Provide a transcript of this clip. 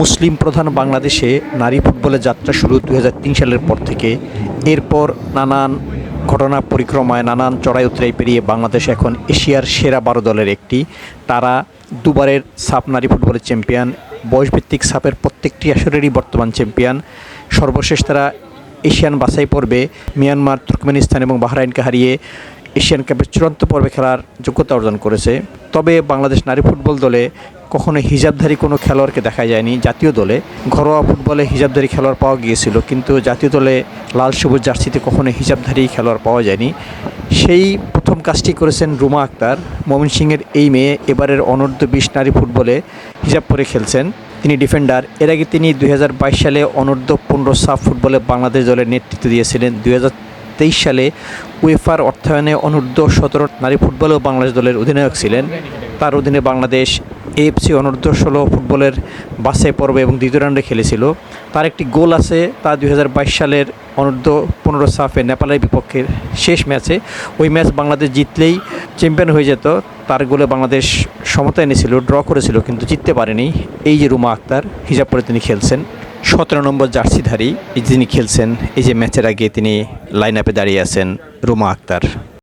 মুসলিম প্রধান বাংলাদেশে নারী ফুটবলের যাত্রা শুরু দু হাজার তিন সালের পর থেকে। এরপর নানান ঘটনা পরিক্রমায় নানান চড়াই উতরাই পেরিয়ে বাংলাদেশ এখন এশিয়ার সেরা বারো দলের একটি। তারা দুবারের সাপ নারী ফুটবলের চ্যাম্পিয়ন, বয়সভিত্তিক সাপের প্রত্যেকটি আসরেরই বর্তমান চ্যাম্পিয়ন। সর্বশেষ তারা এশিয়ান বাছাই পর্বে মিয়ানমার, তুর্কমেনিস্তান এবং বাহরাইনকে হারিয়ে এশিয়ান কাপের চূড়ান্ত পর্বে খেলার যোগ্যতা অর্জন করেছে। তবে বাংলাদেশ নারী ফুটবল দলে কখনো হিজাবধারী কোনো খেলোয়াড়কে দেখা যায়নি। জাতীয় দলে ঘরোয়া ফুটবলে হিজাবধারী খেলোয়াড় পাওয়া গিয়েছিল, কিন্তু জাতীয় দলে লাল সবুজ জার্সিতে কখনো হিজাবধারী খেলোয়াড় পাওয়া যায়নি। সেই প্রথম কাজটি করেছেন রুমা আক্তার। ময়মনসিংহের এই মেয়ে এবারের অনূর্ধ্ব বিশ নারী ফুটবলে হিজাব পরে খেলছেন। তিনি ডিফেন্ডার। এর আগে তিনি দুই হাজার বাইশ সালে অনূর্ধ্ব পনেরো সাফ ফুটবলে বাংলাদেশ দলের নেতৃত্ব দিয়েছিলেন। দুই সালে উয়েফার অর্থায়নে অনূর্ধ্ব সতেরো নারী ফুটবলেও বাংলাদেশ দলের অধিনায়ক ছিলেন। তার অধীনে বাংলাদেশ এএফসি অনূর্ধ্ব ষোলো ফুটবলের বাছাই পর্বে এবং দ্বিতীয় রাউন্ডে খেলেছিল। তার একটি গোল আছে, তা দুই হাজার বাইশ সালের অনূর্ধ্ব পনেরো সাফে নেপালের বিপক্ষে শেষ ম্যাচে। ওই ম্যাচ বাংলাদেশ জিতলেই চ্যাম্পিয়ন হয়ে যেত। তার গোলে বাংলাদেশ সমতা এনেছিল, ড্র করেছিল, কিন্তু জিততে পারেনি। এই যে রুমা আক্তার হিজাব পরে তিনি খেলছেন। সতেরো নম্বর জার্সিধারী যিনি খেলছেন, এই যে ম্যাচের আগে তিনি লাইন আপে দাঁড়িয়ে আছেন রুমা আক্তার।